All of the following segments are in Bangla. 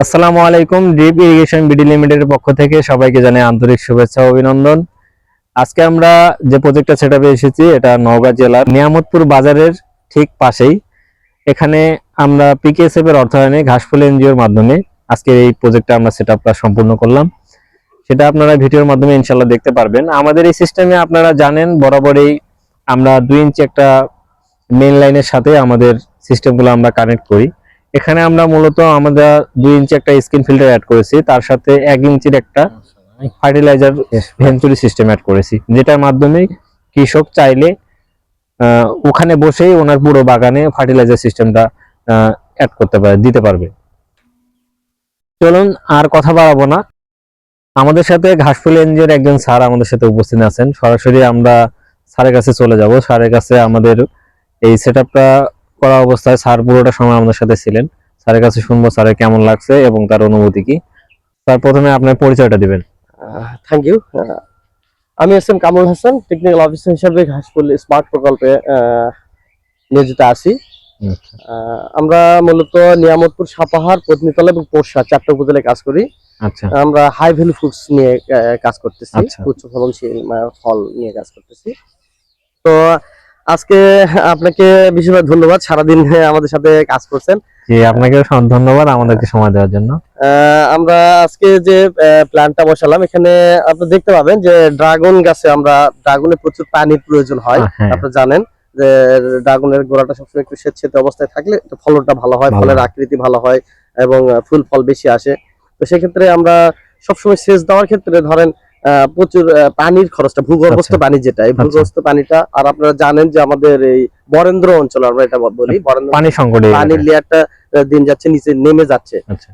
আসসালামু আলাইকুম ড্রিপ ইরিগেশন বিডি লিমিটেডের পক্ষ থেকে সবাইকে জানাই আন্তরিক শুভেচ্ছা অভিনন্দন। আজকে আমরা যে প্রজেক্টটা সেটাপে এসেছি, এটা নওগাঁ জেলার নিয়ামতপুর বাজারের ঠিক পাশেই। এখানে আমরা পিকেএসএফ এর অর্থায়নে ঘাসফুল এনজিওর মাধ্যমে আজকে এই প্রজেক্টটা আমরা সেটআপটা সম্পূর্ণ করলাম। সেটা আপনারা ভিডিওর মাধ্যমে ইনশাল্লাহ দেখতে পারবেন। আমাদের এই সিস্টেমে আপনারা জানেন, বরাবরই আমরা দুই ইঞ্চি একটা মেইন লাইনের সাথে আমাদের সিস্টেমগুলো আমরা কানেক্ট করি। এখানে আমরা মূলত আমাদের দুই ইঞ্চি একটা স্কিন ফিল্টার অ্যাড করেছি। তার সাথে এক ইঞ্চির একটা ফার্টিলাইজার ভেঞ্চুরি সিস্টেম অ্যাড করেছি, যেটার মাধ্যমে কৃষক চাইলে ওখানে বসেই ওনার পুরো বাগানে ফার্টিলাইজার সিস্টেমটা অ্যাড করতে পারে, দিতে পারবে। চলুন আর কথা বাড়াবো না। আমাদের সাথে ঘাসফুল এনজিওর একজন স্যার আমাদের সাথে উপস্থিত আছেন। সরাসরি আমরা স্যারের কাছে চলে যাব। স্যারের কাছে আমাদের এই সেটআপটা করা অবস্থায় স্যার পুরোটা সময় আমাদের সাথে ছিলেন। স্যারের কাছে শুনব স্যারের কেমন লাগছে এবং তার অনুভূতি কি। স্যার প্রথমে আপনার পরিচয়টা দিবেন। থ্যাংক ইউ আমি S M Kamrul Hasan technical officer হিসাবে ঘাসফুল স্মার্ট প্রকল্পে নিয়োজিত আছি। আহ, আমরা মূলত নিয়ামতপুর সাপাহার পত্নীতলা এবং পোষা চারটা উপজেলায় কাজ করি। আচ্ছা। আমরা হাই ভ্যালু ফুডস নিয়ে কাজ করতেছি আচ্ছা। উচ্চ ফলনশীল ফল নিয়ে কাজ করতেছি। তো আজকে আপনাকে বিশেষভাবে ধন্যবাদ সারাদিন আমাদের সাথে কাজ করছেন। আপনাকে ধন্যবাদ আমাদেরকে সময় দেওয়ার জন্য। আমরা আজকে যে প্ল্যানটা বসালাম এখানে আপনি দেখতে পাবেন যে ড্রাগন গাছে আমরা ড্রাগনে প্রচুর পানির প্রয়োজন হয় হ্যাঁ। আপনি জানেন। যে ড্রাগনের গোড়াটা সবসময় একটু স্বেচ্ছেতে অবস্থায় থাকলে ফলনটা ভালো হয় ফলের আকৃতি ভালো হয় এবং ফুল ফল বেশি আসে। তো সেক্ষেত্রে আমরা সবসময় সেচ দেওয়ার ক্ষেত্রে ধরেন প্রচুর পানির খরচটা ভূগর্ভস্থ আচ্ছা। পানি যেটা এই ভূগর্ভস্থ পানিটা আর আপনারা জানেন যে আমাদের এই বরেন্দ্র অঞ্চল আমরা এটা বলি বরেন্দ্র পানি সংকট পানির লেয়ারটা দিন যাচ্ছে নিচে নেমে যাচ্ছে। আচ্ছা।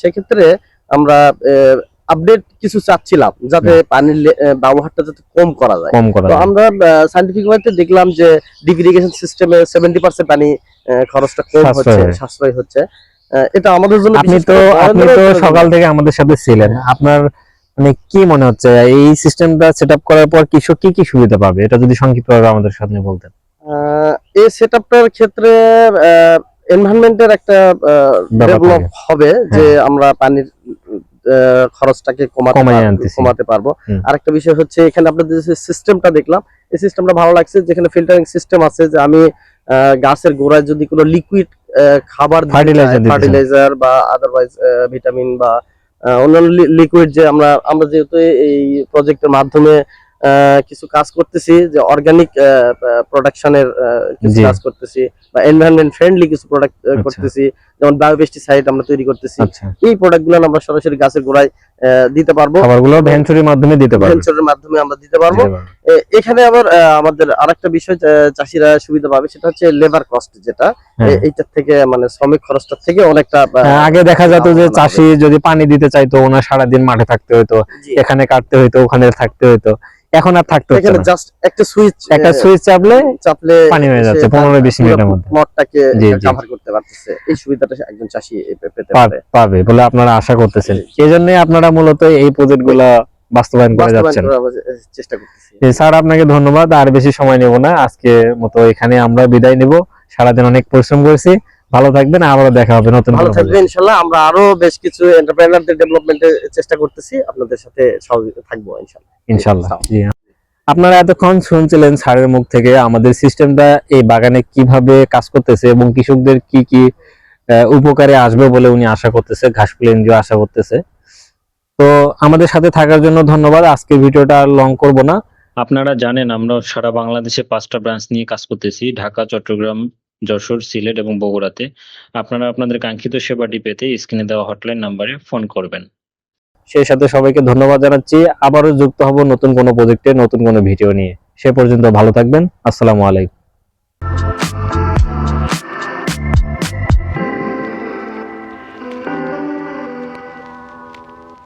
সেক্ষেত্রে আমরা আপডেট কিছু চাচ্ছিলাম যাতে পানির ব্যবহারটা যাতে কম করা যায়। তো আমরা সাইন্টিফিক ওয়েতে দেখলাম যে ডিপ ইরিগেশন সিস্টেমে সেভেন্টি পার্সেন্ট পানি খরচটা কম হচ্ছে সাশ্রয় হচ্ছে। এটা আমাদের জন্য আপনি তো আপনি তো সকাল থেকে আমাদের সাথে ছিলেন। আপনার মানে কি মনে হচ্ছে? এই সিস্টেমটা সেটআপ করার পর কৃষক কি কি সুবিধা পাবে? এটা যদি সংক্ষিপ্তভাবে আমাদের সামনে বলতেন। এই সেটআপটার ক্ষেত্রে এনভায়রনমেন্টের একটা ডেভেলপ হবে যে আমরা পানির খরচটাকে কমাতে। কমাতে পারব। আরেকটা বিষয় হচ্ছে এখানে আপনাদের যে সিস্টেমটা দেখলাম এই সিস্টেমটা ভালো লাগছে যেখানে ফিল্টারিং সিস্টেম আছে যে আমি গাছের গোড়ায় যদি কোনো লিকুইড খাবার। ফার্টিলাইজার বা আদারওয়াইজ ভিটামিন বা অন্যান্য লিকুইড যে আমরা আমরা যেহেতু এই প্রজেক্টের মাধ্যমে আহ, কিছু কাজ করতেছি যে অর্গানিক প্রোডাকশনের কিছু কাজ করতেছি বা এনভায়রনমেন্ট ফ্রেন্ডলি কিছু প্রোডাক্ট আচ্ছা। করতেছি যেমন বায়োপেস্টিসাইড আমরা তৈরি করতেছি। আচ্ছা। এই প্রোডাক্টগুলো আমরা সরাসরি গাছের গোড়ায় দিতে পারব। খাবারগুলো ভেঞ্চুরির মাধ্যমে দিতে পারবেন ভেঞ্চারের মাধ্যমে আমরা দিতে পারব। এখানে আবার আমাদের আরেকটা বিষয় চাষিরা সুবিধা পাবে সেটা হচ্ছে লেবার কস্ট যেটা। হ্যাঁ। এইটার থেকে মানে শ্রমিক খরচটার থেকে অনেকটা হ্যাঁ, আগে দেখা যেত যে চাষি যদি পানি দিতে চাইতো ওনার সারাদিন মাঠে থাকতে হতো এখানে কাটতে হতো ওখানে থাকতে হতো এখন আর থাকতে হচ্ছে না। জাস্ট একটা সুইচ একটা সুইচ চাপলে চাপলে পানি হয়ে যাচ্ছে, তার 15-20 মিনিটের মধ্যে। জি। কভার করতে পারতেছে। এই সুবিধাটা একজন চাষি পেতে পারে। পাবে বলে আপনারা আশা করতেছেন। জি। এই জন্য আপনারা মূলত এই প্রজেক্টগুলা বাস্তবায়ন করে যাচ্ছেন। চেষ্টা করতেছি। স্যার আপনাকে ধন্যবাদ। আর বেশি সময় নেব না। আজকে মতো এখানে আমরা বিদায় নিব। সারাদিন অনেক পরিশ্রম করেছি। ভালো থাকবেন। আবারও দেখা হবে নতুন ভালো কোনো থাকবে project। ইনশাল্লাহ। আমরা আরও বেশ কিছু এন্টারপ্রেনারদের ডেভেলপমেন্টের চেষ্টা করতেছি। আপনাদের সাথে সহযোগিতা থাকব ইনশাল্লাহ। ইনশাল্লাহ। জি আপনারা এতক্ষণ শুনছিলেন স্যারের মুখ থেকে আমাদের সিস্টেমটা এই বাগানে কীভাবে কাজ করতেছে এবং কৃষকদের কি কি উপকারে আসবে বলে উনি আশা করতেছে ঘাসফুল এনজিও আশা করতেছে। তো আমাদের সাথে থাকার জন্য ধন্যবাদ। আজকে ভিডিওটা আর লং করব না। আপনারা জানেন আমরা সারা বাংলাদেশে পাঁচটা ব্রাঞ্চ নিয়ে কাজ করতেছি ঢাকা চট্টগ্রাম যশোর সিলেট এবং বগুড়াতে। আপনারা আপনাদের কাঙ্ক্ষিত সেবাটি পেতে স্ক্রিনে দেওয়া হটলাইন নাম্বারে ফোন করবেন। সেই সাথে সবাইকে ধন্যবাদ জানাচ্ছি। আবারও যুক্ত হব নতুন কোনো প্রজেক্টে নতুন কোনো ভিডিও নিয়ে। সে পর্যন্ত ভালো থাকবেন। আসসালামু আলাইকুম।